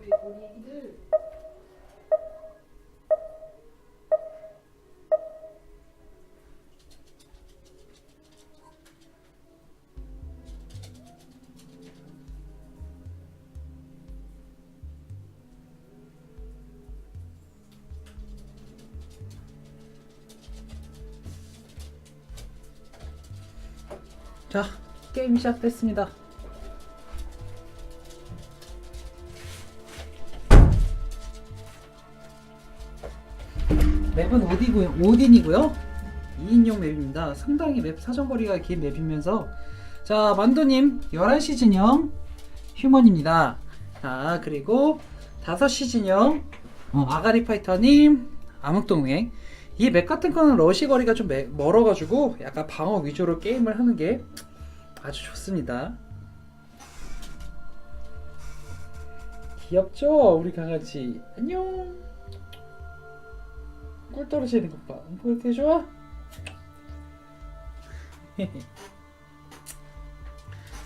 우리 애기들 자, 게임 시작됐습니다. 오딘이고요. 2인용 맵입니다. 상당히 맵 사정거리가 긴 맵이면서 자, 만도님 11시 진영 휴먼입니다. 자, 그리고 5시 진영 어, 아가리 파이터님 암흑동맹 이 맵 같은 거는 러시 거리가 좀 매- 멀어가지고 약간 방어 위주로 게임을 하는 게 아주 좋습니다. 귀엽죠? 우리 강아지. 안녕. 꿀 떨어지는 것 봐. 뭐 이렇게 좋아?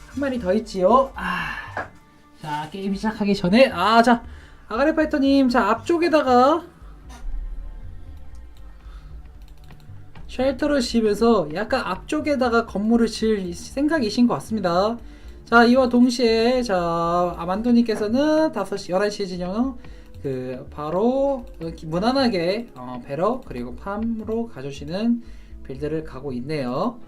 한 마리 더 있지요. 아. 자, 게임 시작하기 전에 아, 자. 아가리 파이터님, 자, 앞쪽에다가 쉘터를 지으면서 약간 앞쪽에다가 건물을 지을 생각이신 것 같습니다. 자, 이와 동시에 자, 아만도님께서는 5시, 11시 진영 그 바로 무난하게 어, 배러 그리고 팜으로 가주시는 빌드를 가고 있네요.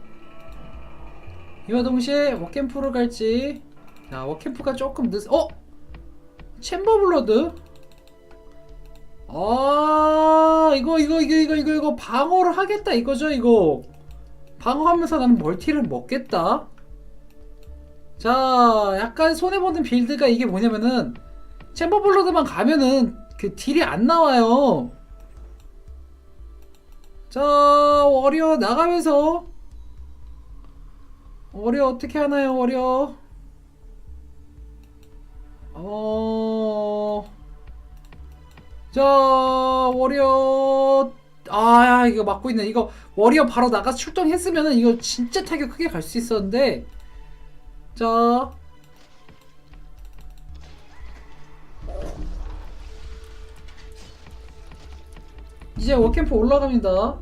이와 동시에 워캠프로 갈지 자, 워캠프가 조금 늦 어? 챔버 블러드? 아 이거 이거 이거 이거 이거 이거 방어를 하겠다 이거죠 이거 방어하면서 나는 멀티를 먹겠다 자 약간 손해보는 빌드가 이게 뭐냐면은 챔버 블러드만 가면은 그 딜이 안 나와요. 자 워리어 나가면서. 워리어 어떻게 하나요 워리어? 어... 자 워리어. 아 이거 막고 있네. 이거 워리어 바로 나가서 출동했으면은 이거 진짜 타격 크게 갈 수 있었는데. 자 이제 워캠프 올라갑니다.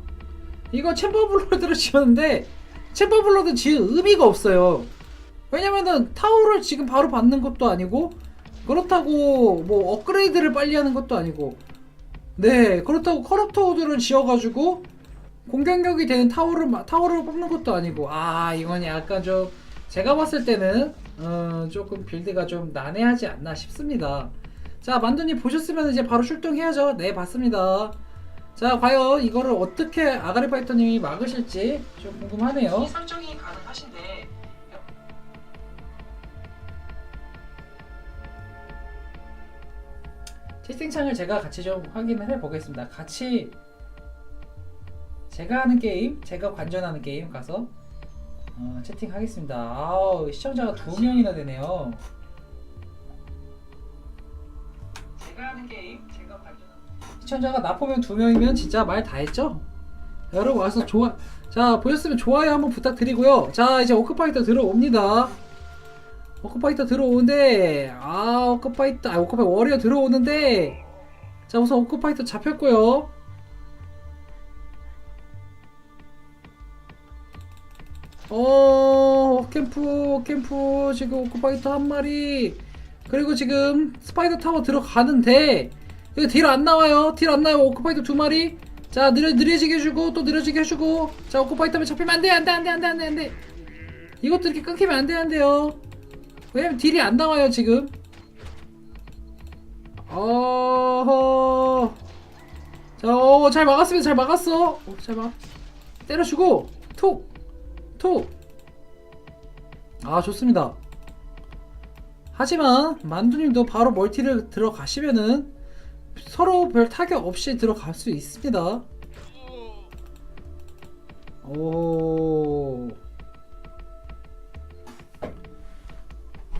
이거 챔버 블러드를 지었는데 챔버 블러드 지은 의미가 없어요. 왜냐면은 타워를 지금 바로 받는 것도 아니고 그렇다고 뭐 업그레이드를 빨리 하는 것도 아니고. 네 그렇다고 커럽터우드를 지어가지고 공격력이 되는 타워를 마- 타워를 뽑는 것도 아니고. 아 이건 약간 좀 제가 봤을 때는 어, 조금 빌드가 좀 난해하지 않나 싶습니다. 자 만두님 보셨으면 이제 바로 출동해야죠. 네 봤습니다 자 과연 이거를 어떻게 아가리 파이터님이 막으실지 좀 궁금하네요 이 설정이 가능하신데 채팅창을 제가 같이 좀 확인을 해 보겠습니다. 같이 제가 하는 게임, 제가 관전하는 게임 가서 어, 채팅하겠습니다. 아우 시청자가 두 명이나 되네요. 시청자가 나 보면 두 명이면 진짜 말 다 했죠? 여러분 와서 좋아 자 보셨으면 좋아요 한번 부탁드리고요. 자 이제 오크파이터 들어옵니다. 오크파이터 들어오는데 아 오크파이터 아 오크파이터 워리어 들어오는데 자 우선 오크파이터 잡혔고요. 어 캠프 캠프 지금 오크파이터 한 마리 그리고 지금 스파이더 타워 들어가는데 이거 딜 안 나와요. 딜 안 나요. 오크파이터 두 마리. 자 느려, 느려지게 해주고 또 느려지게 해주고. 자 오크파이터면 잡히면 안 돼 안 돼 안 돼 안 돼 안 돼 안 돼. 이것도 이렇게 끊기면 안돼 안돼요. 왜냐면 딜이 안 나와요 지금. 어허. 자잘 막았습니다. 잘 막았어. 어, 잘 막. 때려주고 톡 톡 아 좋습니다. 하지만 만두님도 바로 멀티를 들어가시면은 서로 별 타격 없이 들어갈 수 있습니다. 오.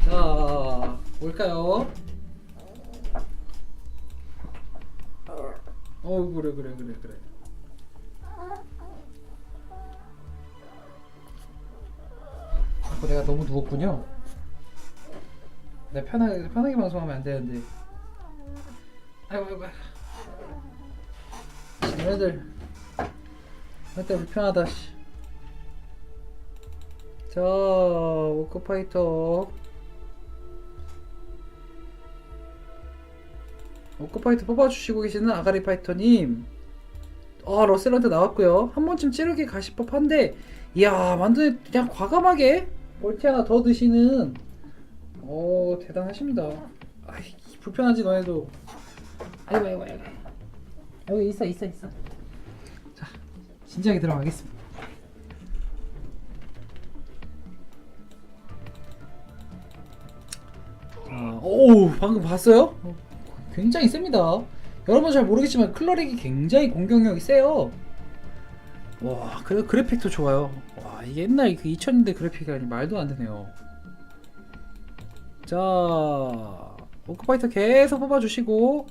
자, 뭘까요? 어, 그래, 그래, 그래, 그래. 자꾸 내가 너무 누웠군요. 내가 편하게 편하게 방송하면 안 되는데. 아이고 아이고 얘네들 얘네들 불편하다 씨. 자 오크파이터. 오크파이터 뽑아주시고 계시는 아가리 파이터님. 아 러셀한테 나왔고요. 한 번쯤 찌르기 가실 법한데 이야 완전 그냥 과감하게 멀티 하나 더 드시는. 오 대단하십니다. 아이 불편하지 너네도 아이고 아이고 아이고. 여기 있어 있어 있어. 자 진지하게 들어가겠습니다. 아, 오 방금 봤어요? 어, 굉장히 셉니다. 여러분 잘 모르겠지만 클러릭이 굉장히 공격력이 세요. 와 그래 그래픽도 좋아요. 와 이게 옛날 그 2000년대 그래픽이 아니 말도 안 되네요. 자 오크파이터 계속 뽑아주시고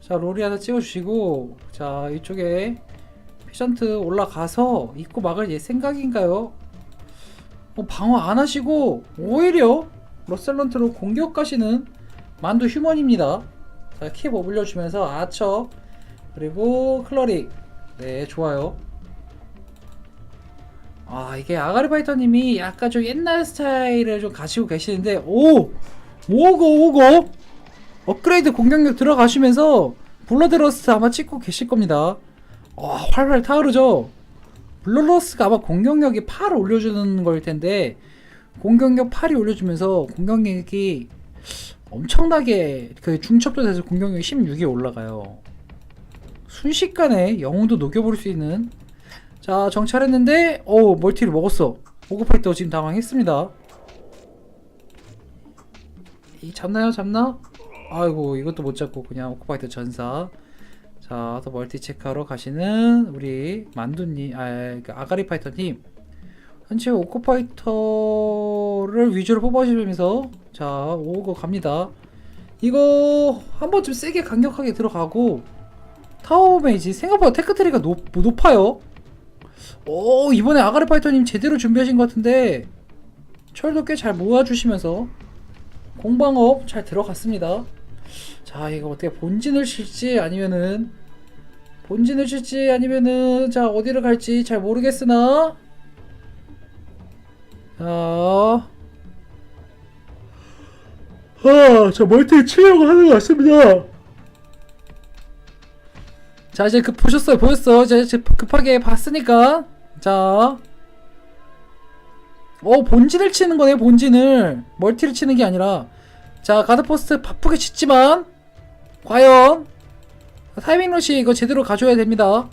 자 롤이 하나 찍어주시고 자 이쪽에 피션트 올라가서 입고 막을 예 생각인가요? 어, 방어 안 하시고 오히려 러셀런트로 공격 가시는 만두 휴먼입니다. 자, 킵 올려주면서 아처 그리고 클러릭 네 좋아요. 아 이게 아가리 파이터님이 약간 좀 옛날 스타일을 좀 가지고 계시는데 오 오고 오고 업그레이드 공격력 들어가시면서 블러드러스트 아마 찍고 계실 겁니다. 와 활활 타오르죠. 블러드러스트가 아마 공격력이 8 올려주는 걸 텐데 공격력 8이 올려주면서 공격력이 엄청나게 그 중첩도 돼서 공격력이 16이 올라가요. 순식간에 영웅도 녹여버릴 수 있는 자 정찰했는데 어 멀티를 먹었어. 오그파이터 지금 당황했습니다. 이 잡나요 잡나? 아이고 이것도 못 잡고 그냥 오크파이터 전사 자, 더 멀티 체크하러 가시는 우리 만두님, 아, 그 아가리 파이터님. 현재 오코파이터를 위주로 뽑아주면서 자, 오고 갑니다. 이거 한 번쯤 세게 강력하게 들어가고 타워 메이지 생각보다 테크트리가 높, 높아요. 오, 이번에 아가리 파이터님 제대로 준비하신 것 같은데 철도 꽤 잘 모아주시면서 공방업 잘 들어갔습니다. 자, 이거 어떻게 본진을 칠지 아니면은 본진을 칠지 아니면은 자 어디를 갈지 잘 모르겠으나 자, 아, 저 멀티 치려고 하는 것 같습니다. 자 이제 급 보셨어요 보였어 이제 제 급하게 봤으니까 자 어, 본진을 치는 거네, 본진을. 멀티를 치는 게 아니라. 자, 가드포스트 바쁘게 짓지만, 과연, 타이밍 러시 이거 제대로 가져야 됩니다.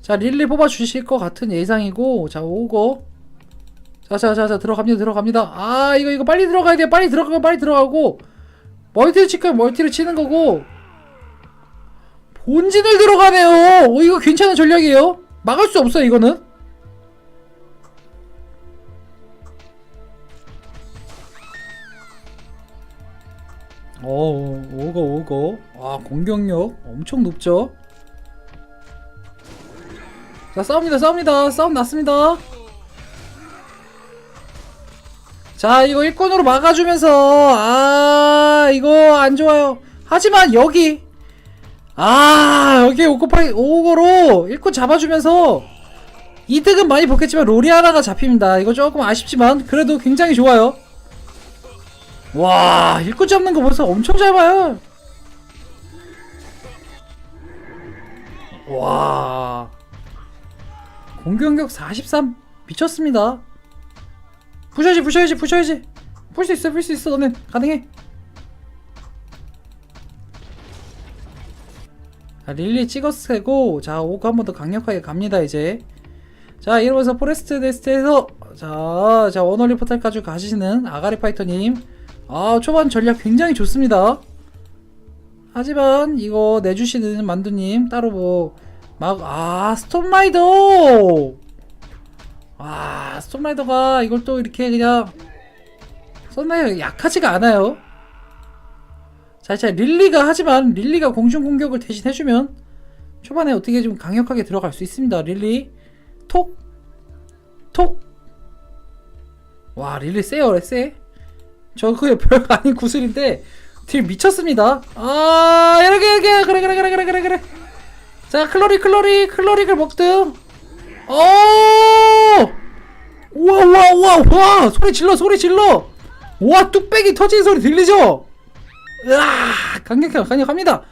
자, 릴리 뽑아주실 것 같은 예상이고, 자, 오고. 자, 자, 자, 자, 들어갑니다, 들어갑니다. 아, 이거, 이거 빨리 들어가야 돼요. 빨리 들어가고, 빨리 들어가고. 멀티를 치면 멀티를 치는 거고. 본진을 들어가네요. 오, 이거 괜찮은 전략이에요. 막을 수 없어요, 이거는. 어, 오고 오고. 와, 공격력 엄청 높죠? 자, 싸웁니다, 싸웁니다. 싸움 났습니다. 자, 이거 일꾼으로 막아주면서, 아, 이거 안 좋아요. 하지만 여기, 아, 여기 오고파이, 오고로 일꾼 잡아주면서, 이득은 많이 봤겠지만, 롤이 하나가 잡힙니다. 이거 조금 아쉽지만, 그래도 굉장히 좋아요. 와 일꾼 잡는 거 벌써 엄청 잘 봐요. 와. 공격력 43 미쳤습니다. 부셔야지 부셔야지 부셔야지. 풀 수 있어 풀 수 있어 너는 가능해. 자 릴리 찍었고 자 오고 한번 더 강력하게 갑니다 이제. 자 이러면서 포레스트 네스트에서 자, 자 원어리 포탈까지 가시는 아가리 파이터님 아 초반 전략 굉장히 좋습니다. 하지만 이거 내주시는 만두님 따로 뭐 막 아 스톰라이더! 아 스톰라이더가 이걸 또 이렇게 그냥 스톰라이더 약하지가 않아요. 자, 자 릴리가 하지만 릴리가 공중 공격을 대신 해주면 초반에 어떻게 좀 강력하게 들어갈 수 있습니다. 릴리 톡 톡. 와 릴리 세요 세. 저 그게 별거 아닌 구슬인데 딜 미쳤습니다. 아, 이렇게, 이렇게, 그래, 그래, 그래, 그래, 그래, 그래. 자, 클로리, 클로리, 클로릭을 먹등. 오! 우와, 우와, 우와, 우와! 소리 질러, 소리 질러! 우와, 뚝배기 터지는 소리 들리죠? 으아! 강력해, 강력합니다.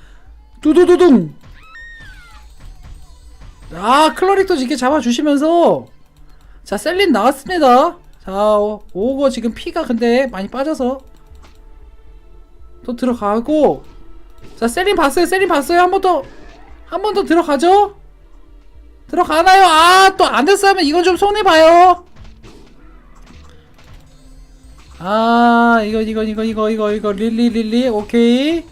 두두두둥! 아, 클로릭도 이렇게 잡아주시면서. 자, 셀린 나왔습니다. 자, 오- 오거 지금 피가 근데 많이 빠져서. 또 들어가고. 자 셀린 봤어요 셀린 봤어요. 한 번 더 한 번 더 들어가죠? 들어가나요? 아 또 안 됐으면 이건 좀 손해봐요. 아 이거 이거 이거 이거 이거 이거 릴리 릴리 오케이.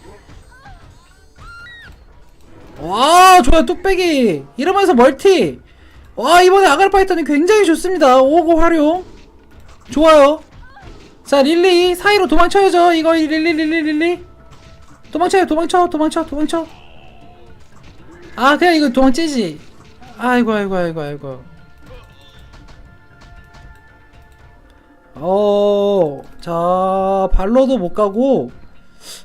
와 좋아요 뚝배기. 이러면서 멀티. 와 이번에 아갈 파이터는 굉장히 좋습니다. 오고 활용 좋아요. 자 릴리 사이로 도망쳐야죠. 이거 릴리 릴리 릴리 도망쳐요. 도망쳐 도망쳐 도망쳐. 아 그냥 이거 도망치지. 아이고 아이고 아이고 아이고. 어자 발로도 못 가고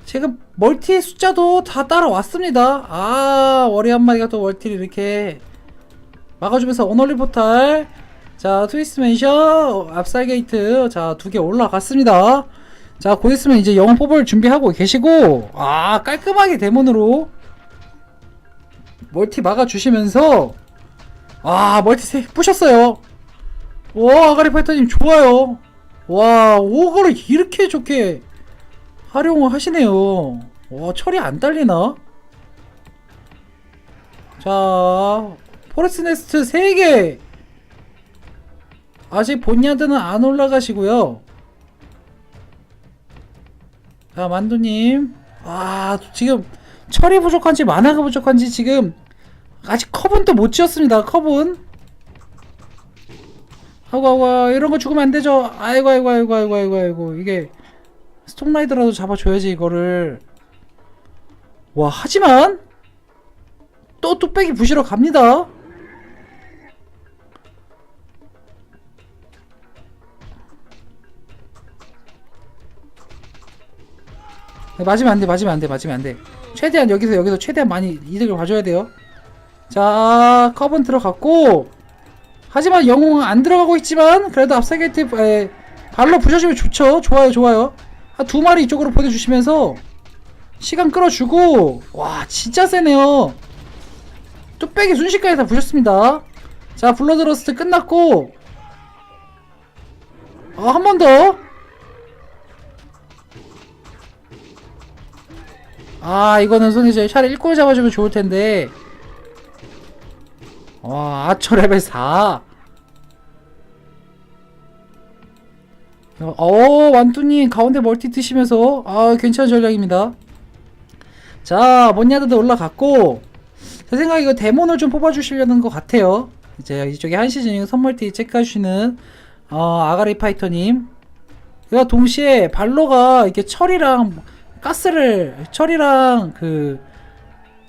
지금 멀티 숫자도 다 따라왔습니다. 아 워리 한 마리가 또 멀티를 이렇게 막아주면서 오너리 포탈 자 트위스트 맨션 앞살 게이트. 자 두 개 올라갔습니다. 자 곧 있으면 이제 영혼 뽑을 준비하고 계시고 아 깔끔하게 데몬으로 멀티 막아주시면서 아 멀티 세 부셨어요. 와 아가리 파이터님 좋아요. 와 오거를 이렇게 좋게 활용을 하시네요. 와 철이 안 딸리나? 자 포레스 네스트 3개 아직 본야드는 안 올라가시고요. 자 만두님, 아 지금 철이 부족한지 만화가 부족한지 지금 아직 컵은 또 못 지었습니다. 컵은 아이고 아이고 이런 거 죽으면 안 되죠. 아이고 아이고 아이고 아이고 아이고 아이고 이게 스톰라이더라도 잡아줘야지 이거를. 와 하지만 또 뚝배기 부시러 갑니다. 맞으면 안 돼, 맞으면 안 돼, 맞으면 안 돼. 최대한 여기서 여기서 최대한 많이 이득을 봐줘야 돼요. 자, 컵은 들어갔고, 하지만 영웅은 안 들어가고 있지만 그래도 앞사게이트 에, 발로 부셔주면 좋죠. 좋아요, 좋아요. 한 두 마리 이쪽으로 보내주시면서 시간 끌어주고, 와, 진짜 세네요. 뚝배기 순식간에 다 부셨습니다. 자, 블러드러스트 끝났고, 어, 한번 더. 아 이거는 손이 제 샤를 읽고 잡아주면 좋을 텐데. 와 아처 레벨 4 어, 완뚜님 가운데 멀티 드시면서. 아 괜찮은 전략입니다. 자 mon야드도 올라갔고. 제 생각에 이거 데몬을 좀 뽑아주시려는 것 같아요. 이제 이쪽에 한시즌 선멀티 체크하시는 어, 아가리 파이터님. 이거 동시에 발로가 이렇게 철이랑 가스를 철이랑 그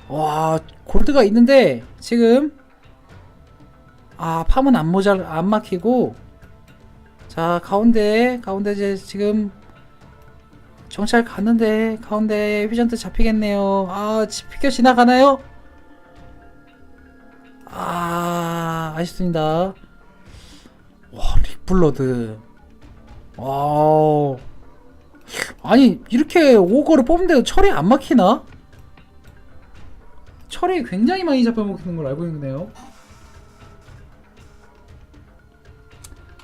와 골드가 있는데 지금 아 팜은 안 모자 안 막히고 자 가운데 가운데 이제 지금 정찰 가는데 가운데 휘전트 잡히겠네요. 아 지- 피겨 지나가나요? 아 아쉽습니다. 와 릭블러드. 와우 아니 이렇게 오거를 뽑는데도 철이 안 막히나? 철이 굉장히 많이 잡혀먹히는 걸 알고 있네요.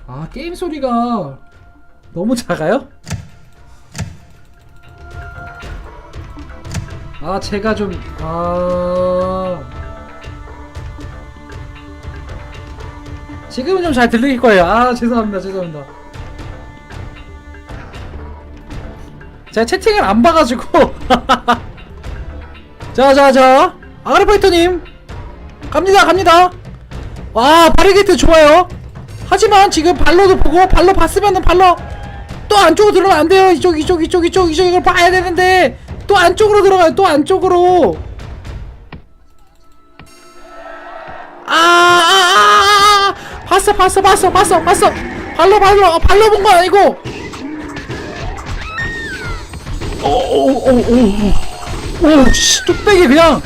아 게임 소리가 너무 작아요? 아 제가 좀 아... 지금은 좀 잘 들릴 거예요. 아 죄송합니다. 죄송합니다 제가 채팅을 안 봐가지고. 자자자. 아그리파이터님. 갑니다 갑니다. 와 바리게이트 좋아요. 하지만 지금 발로도 보고 발로 봤으면은 발로 또 안쪽으로 들어가면 안 돼요. 이쪽 이쪽 이쪽 이쪽 이쪽 이걸 봐야 되는데 또 안쪽으로 들어가요. 또 안쪽으로. 아, 아, 아, 아, 아, 봤어, 봤어, 봤어, 봤어, 봤어. 발로, 발로, 어, 발로 본 거 아니고. 오, 오, 오오오오 씨 뚝배기 그냥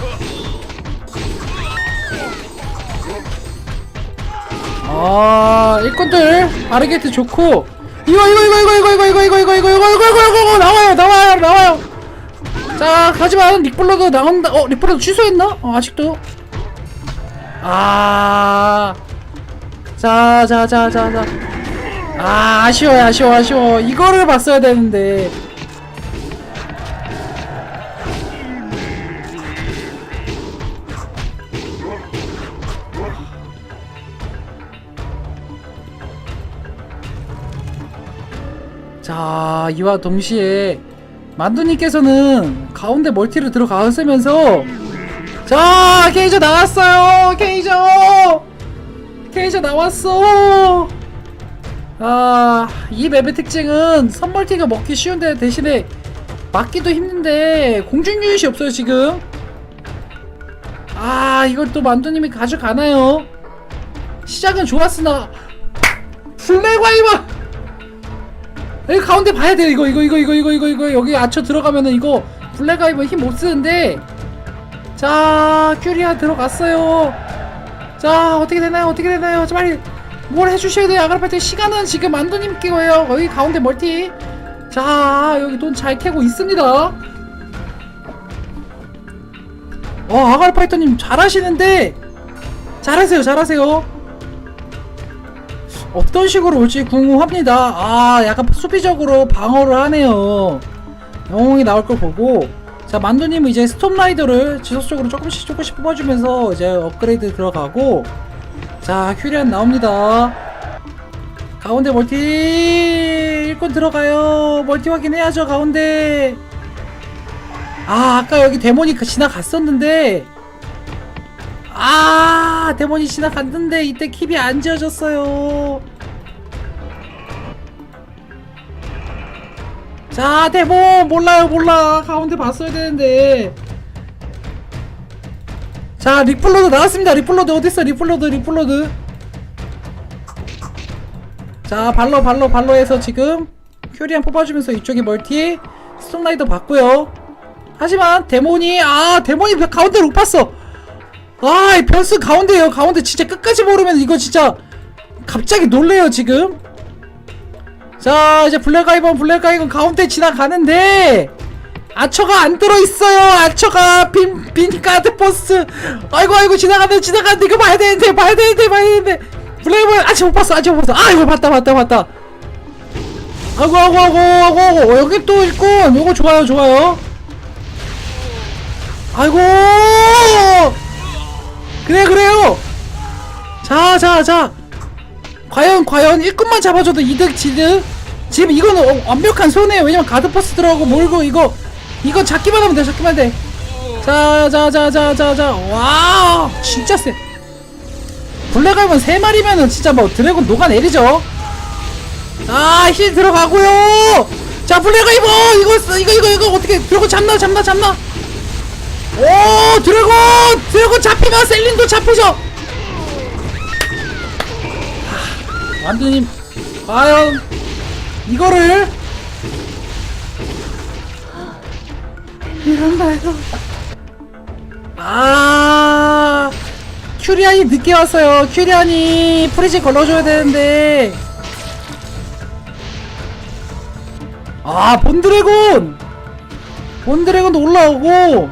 아 일꾼들 바르게트 좋고 이거 이거 이거 이거 이거 이거 이거 이거 이거 이거 이거 이거 이거 이거 이거 나와요 나와요 나와요 자 하지만 릭블러도 나온다 어 릭블러도 취소했나 어 아직도 아 자 자 자 자자 아 아쉬워요 아쉬워 아쉬워 이거를 봤어야 되는데 자 이와 동시에 만두님께서는 가운데 멀티를 들어가시면서 자 케이저 나왔어요. 케이저! 케이저 나왔어! 아이 맵의 특징은 선멀티가 먹기 쉬운데 대신에 맞기도 힘든데 공중 유닛이 없어요 지금. 아 이걸 또 만두님이 가져가나요? 시작은 좋았으나 플레이과이마 여기 가운데 봐야 돼요. 이거 이거 이거 이거 이거 이거 이거. 여기 아쳐 들어가면은 이거 블랙아이버 힘 못 쓰는데. 자 큐리아 들어갔어요. 자 어떻게 되나요? 어떻게 되나요? 자 빨리 뭘 해주셔야 돼요? 아가르파트 시간은 지금 만두님 끼고요. 여기 가운데 멀티. 자 여기 돈 잘 캐고 있습니다. 어 아가르파이터님 잘하시는데. 잘하세요 잘하세요 어떤 식으로 올지 궁금합니다. 아, 약간 수비적으로 방어를 하네요. 영웅이 나올 걸 보고. 자, 만두님은 이제 스톰라이더를 지속적으로 조금씩 조금씩 뽑아주면서 이제 업그레이드 들어가고. 자, 큐리안 나옵니다. 가운데 멀티! 일꾼 들어가요. 멀티 확인해야죠, 가운데. 아, 아까 여기 데모니 지나갔었는데. 아 데몬이 지나갔는데 이때 킵이 안 지어졌어요 자 데몬 몰라요 몰라. 가운데 봤어야 되는데. 자 리플로드 나왔습니다. 리플로드 어딨어? 리플로드 리플로드. 자 발로 발로 발로 해서 지금 큐리안 뽑아주면서 이쪽에 멀티 스톤라이더 봤고요. 하지만 데몬이 아 데몬이 가운데로 못 봤어. 아, 이 변수 가운데요. 가운데 진짜 끝까지 모르면 이거 진짜 갑자기 놀래요, 지금. 자, 이제 블랙아이번 블랙아이건 가운데 지나가는데 아처가 안 들어있어요. 아처가 빈, 빈 카드 버스. 아이고, 아이고, 지나가는데, 지나가는데, 이거 봐야 되는데, 봐야 되는데, 봐야 되는데. 블랙아이번 아직 못 봤어, 아직 못 봤어. 아, 이거 봤다, 봤다, 봤다. 아이고, 아이고, 아이고, 아이고, 아이고. 여기 또 있군. 요거 좋아요, 좋아요. 아이고! 그래 그래요 자 자 자 과연 과연 1급만 잡아줘도 이득 지득? 지금 이거는 어, 완벽한 손해예요. 왜냐면 가드포스 들어가고 몰고 이거 이거 잡기만 하면 돼 잡기만 돼 자자자자자자자 와 진짜 세. 블랙알몬 3마리면은 진짜 뭐 드래곤 녹아내리죠. 아힐 들어가고요. 자 블랙알몬 이거 쓰- 이거 이거 이거 어떻게 드래곤 잡나 잡나 잡나? 오 드래곤! 드래곤 잡히면 셀린도 잡히죠 완두님 과연 이거를 이런가요? 아 큐리안이 늦게 왔어요. 큐리안이 프리즈 걸러줘야 되는데. 아 본드래곤! 본드래곤도 올라오고.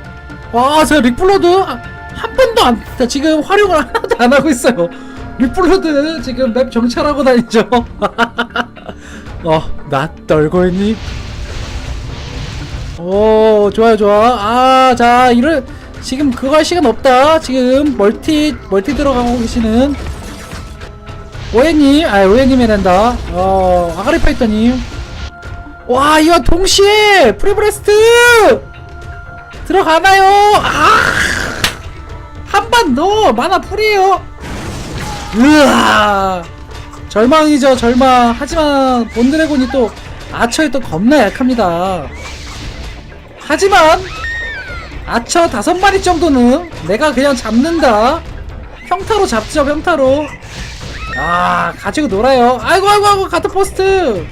와, 제가 릭블러드 한 번도 안, 자, 지금 활용을 하나도 안 하고 있어요. 릭블러드 지금 맵 정찰하고 다니죠. 어, 나 떨고 있니? 오, 좋아요, 좋아. 아, 자, 이런, 지금 그거 할 시간 없다. 지금 멀티, 멀티 들어가고 계시는 오해님, 아, 오해님이 된다. 어, 아가리 파이터님. 와, 이거 동시에 프리브레스트! 들어가나요? 아! 한 번 더! 만화 풀이에요! 으아! 절망이죠, 절망. 하지만, 본드래곤이 또, 아처에 또 겁나 약합니다. 하지만, 아처 다섯 마리 정도는 내가 그냥 잡는다. 평타로 잡죠, 평타로. 아, 가지고 놀아요. 아이고, 아이고, 아이고, 가트 포스트!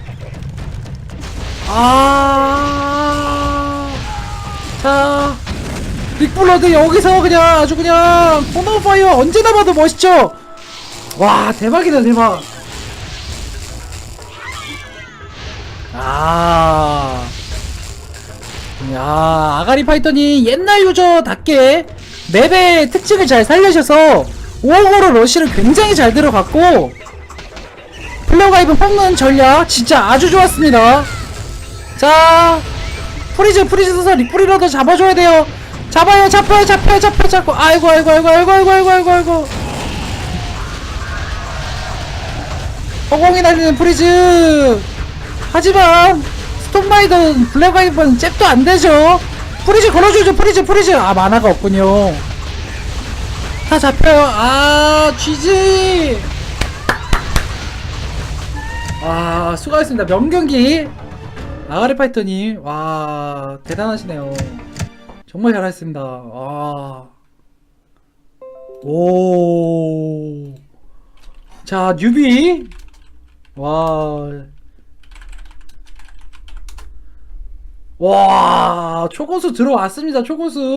아. 블러드 여기서 그냥 아주 그냥 포너파이어 언제나 봐도 멋있죠 와 대박이다 대박 아 야, 아가리 파이터니 옛날 유저답게 맵의 특징을 잘 살려셔서 5억으로 러시를 굉장히 잘 들어갔고 플레어가이브 뽑는 전략 진짜 아주 좋았습니다. 자, 프리즈 프리즈 서서 리프리러도 잡아줘야 돼요. 잡아요, 잡아요, 잡아요, 잡아요, 잡고 아이고, 아이고, 아이고, 아이고, 아이고, 아이고, 아이고, 아이고. 허공이 날리는 프리즈. 하지만 스톰라이더 블랙아이브는 잽도 안 되죠. 프리즈 걸어주죠, 프리즈, 프리즈. 아 만화가 없군요. 다 잡혀요. 아 쥐지. 아 수고하셨습니다. 명경기 아가리 파이터님 와 대단하시네요. 정말 잘하셨습니다. 와. 오. 자 뉴비 와. 와 초고수 들어왔습니다 초고수